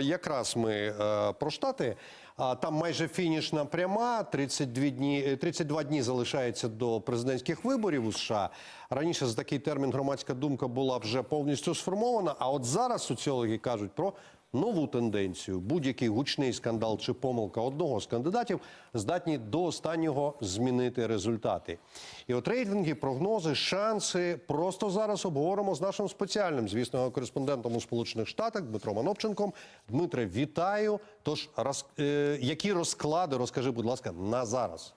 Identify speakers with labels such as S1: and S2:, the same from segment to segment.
S1: Якраз ми е, про штати. А там майже фінішна пряма. 32 дні, е, 32 дні залишається до президентських виборів у США. Раніше за такий термін громадська думка була вже повністю сформована. А от зараз соціологи кажуть про нову тенденцію. Будь-який гучний скандал чи помилка одного з кандидатів здатні до останнього змінити результати. І от рейтинги, прогнози, шанси просто зараз обговоримо з нашим спеціальним, звісно, кореспондентом у Сполучених Штатах Дмитром Анопченком. Дмитре, вітаю. Тож роз, е, які розклади, розкажи, будь ласка, на зараз.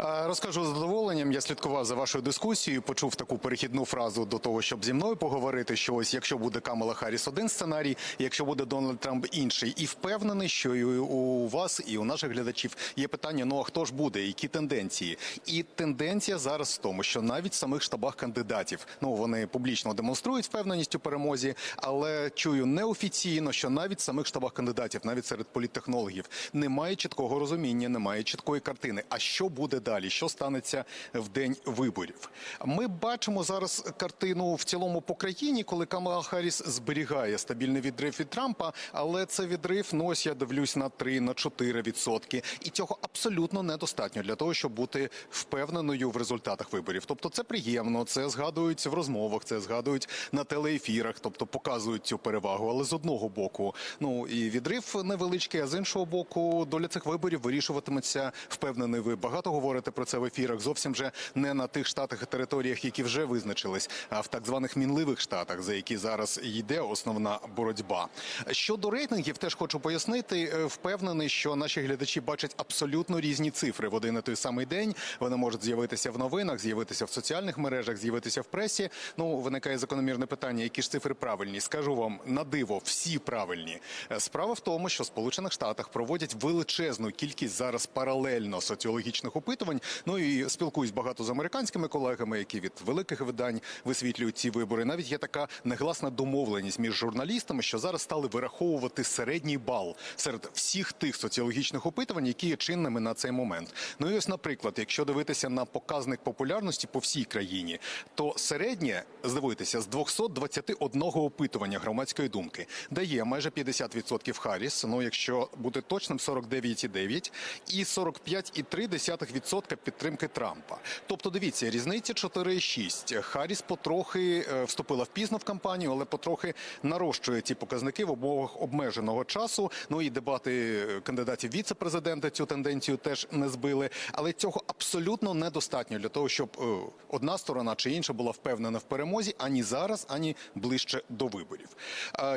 S2: Е, Розкажу з задоволенням. Я слідкував за вашою дискусією. Почув таку перехідну фразу до того, щоб зі мною поговорити. Що ось якщо буде Камала Харріс один сценарій, якщо буде Дональд Трамп інший, і впевнений, що і у вас, і у наших глядачів є питання: ну а хто ж буде, які тенденції? І тенденція зараз в тому, що навіть в самих штабах кандидатів, ну вони публічно демонструють впевненість у перемозі, але чую неофіційно, що навіть в самих штабах кандидатів, навіть серед політтехнологів, немає чіткого розуміння, немає чіткої картини. А що буде далі? Що станеться в день виборів? Ми бачимо зараз картину в цілому по країні, коли Камала Харріс зберігає стабільний відрив від Трампа, але це відрив, ну ось я дивлюсь на 3 на 4 відсотки, і цього абсолютно недостатньо для того, щоб бути впевненою в результатах виборів. Тобто, це приємно, це згадують в розмовах, це згадують на телеефірах, тобто показують цю перевагу. Але з одного боку, ну і відрив невеличкий, а з іншого боку, доля цих виборів вирішуватиметься впевнений. Ви багато говорите про це в ефірах. Зовсім же не на тих штатах і територіях, які вже визначились, а в так званих мінливих штатах, за які зараз йде основна боротьба. Щодо рейтингів, теж хочу пояснити. е, Впевнений, що наші глядачі бачать абсолютно різні цифри в один і той самий день. Вони можуть з'явитися в новинах, з'явитися в соціальних мережах, з'явитися в пресі. Ну виникає закономірне питання, які ж цифри правильні. Скажу вам на диво, всі правильні. Е, Справа в тому, що в Сполучених Штатах проводять величезну кількість зараз паралельно соціологічних опитувань. Ну і спілкуюсь багато з американськими колегами, які від великих видань висвітлюють ці вибори. Навіть є така негласна домовленість між журналістами, що зараз стали вираховувати середній бал серед всіх тих соціологічних опитувань, які є чинними на цей момент. Ну і ось, наприклад, якщо дивитися на показник популярності по всій країні, то середнє здивуйтеся з 221 опитування громадської думки дає майже 50% Харріс. Ну якщо бути точним, 49,9 і 45,3% підтримки Трампа. Тобто, дивіться, різниця 4,6. Харріс потрохи е, вступила впізно в кампанію, але потрохи нарощує ці показники в умовах обмеженого часу. Ну і дебати е, кандидатів віце-президента цю тенденцію теж не збили. Але цього абсолютно недостатньо для того, щоб е, одна сторона чи інша була впевнена в перемозі ані зараз, ані ближче до виборів.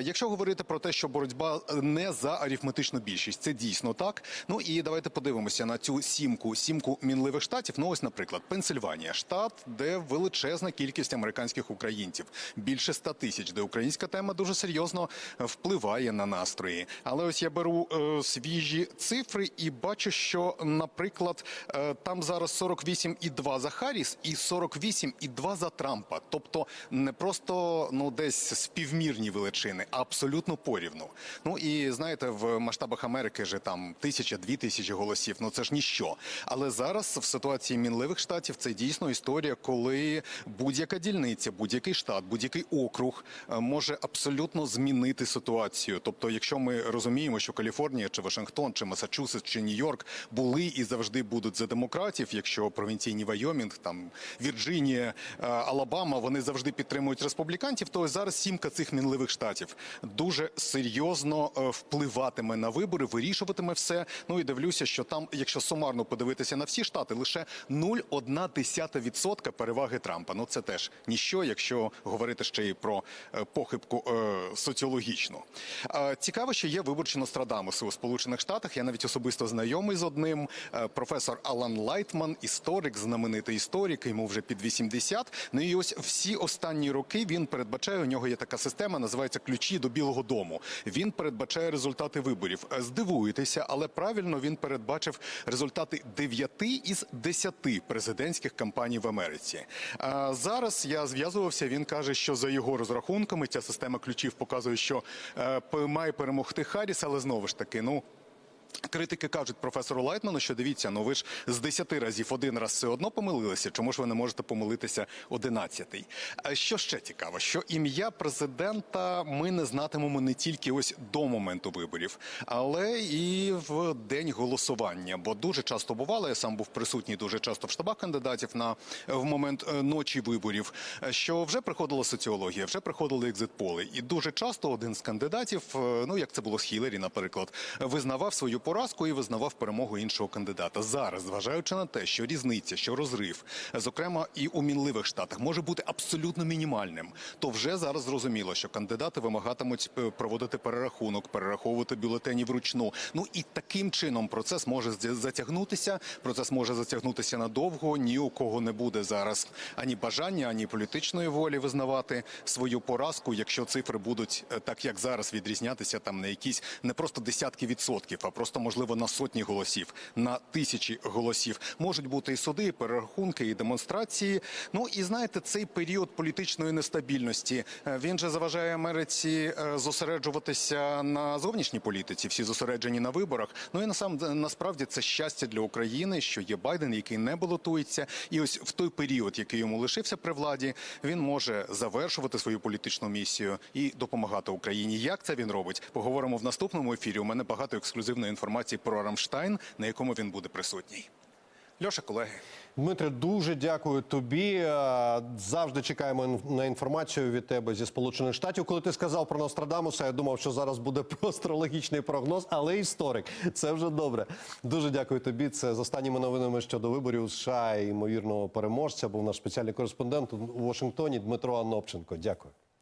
S2: Якщо говорити про те, що боротьба не за арифметичну більшість, це дійсно так. Ну і давайте подивимося на цю сімку, сімку мінливих штатів. Ну ось, наприклад, Пенсильванія, штат, де величезна кількість американських українців, більше 100 тисяч, де українська тема дуже серйозно впливає на настрої. Але ось я беру е, свіжі цифри і бачу, що, наприклад, е, там зараз 48,2 за Харріс і 48,2 за Трампа. Тобто не просто ну десь співмірні величини, а абсолютно порівну. Ну і знаєте, в масштабах Америки же там тисяча, дві тисячі голосів. Ну це ж ніщо. Але зараз в ситуації мінливих штатів це дійсно історія, коли будь-яка дільниця, будь-який штат, будь-який округ е, може абсолютно змінити ситуацію. Тобто, якщо ми розуміємо, що Каліфорнія чи Вашингтон, чи Масачусетс, чи Нью-Йорк були і завжди будуть за демократів, якщо провінційні Вайомінг, там Вірджинія, е, Алабама, вони завжди підтримують республіканців, то зараз сімка цих мінливих штатів дуже серйозно е, впливатиме на вибори, вирішуватиме все. Ну і дивлюся, що там, якщо сумарно подивитися на всі штати, лише 0,1% переваги Трампа. Ну це теж ніщо, якщо говорити ще й про е, похибку е, соціологічну. Е, Цікаво, що є виборчі Нострадамуси у Сполучених Штатах. Я навіть особисто знайомий з одним. Е, Професор Алан Лайтман, історик, знаменитий історик, йому вже під 80. Ну і ось всі останні роки він передбачає. У нього є така система, називається ключі до Білого Дому. Він передбачає результати виборів. Е, Здивуєтеся, але правильно він передбачив результати 9 із 10 президентських кампаній в Америці. А зараз я зв'язувався. Він каже, що за його розрахунками ця система ключів показує, що е, має перемогти Харріс, але знову ж таки, ну Критики кажуть професору Лайтману, що дивіться, ну ви ж з 10 разів один раз все одно помилилися. Чому ж ви не можете помилитися 11-й? А Що ще цікаво, що ім'я президента ми не знатимемо не тільки ось до моменту виборів, але і в день голосування. Бо дуже часто бувало, я сам був присутній дуже часто в штабах кандидатів на в момент е, ночі виборів. е, Що вже приходила соціологія, вже приходили екзитполи, і дуже часто один з кандидатів, е, ну як це було з Хіларі, наприклад, визнавав свою поразку і визнавав перемогу іншого кандидата. Зараз, зважаючи на те, що різниця, що розрив, зокрема і у мінливих штатах, може бути абсолютно мінімальним, то вже зараз зрозуміло, що кандидати вимагатимуть е, проводити перерахунок, перераховувати бюлетені вручну. Ну і таким чином процес може затягнутися. Процес може затягнутися надовго. Ні у кого не буде зараз ані бажання, ані політичної волі визнавати свою поразку, якщо цифри будуть е, так, як зараз, відрізнятися там на якісь не просто десятки відсотків, а просто можливо на сотні голосів, на тисячі голосів. Можуть бути і суди, і перерахунки, і демонстрації. Ну і знаєте, цей період політичної нестабільності е, він же заважає Америці е, зосереджуватися на зовнішній політиці. Всі зосереджені на виборах. Ну і насам насправді це щастя для України, що є Байден, який не балотується, і ось в той період, який йому лишився при владі, він може завершувати свою політичну місію і допомагати Україні. Як це він робить? Поговоримо в наступному ефірі. У мене багато ексклюзивної інформації про Рамштайн, на якому він буде присутній. Льоша, колеги.
S1: Дмитре, дуже дякую тобі. Завжди чекаємо на інформацію від тебе зі Сполучених Штатів. Коли ти сказав про Нострадамуса, я думав, що зараз буде просто астрологічний прогноз, але історик. Це вже добре. Дуже дякую тобі. Це з останніми новинами щодо виборів США і ймовірного переможця. Був наш спеціальний кореспондент у Вашингтоні Дмитро Анопченко. Дякую.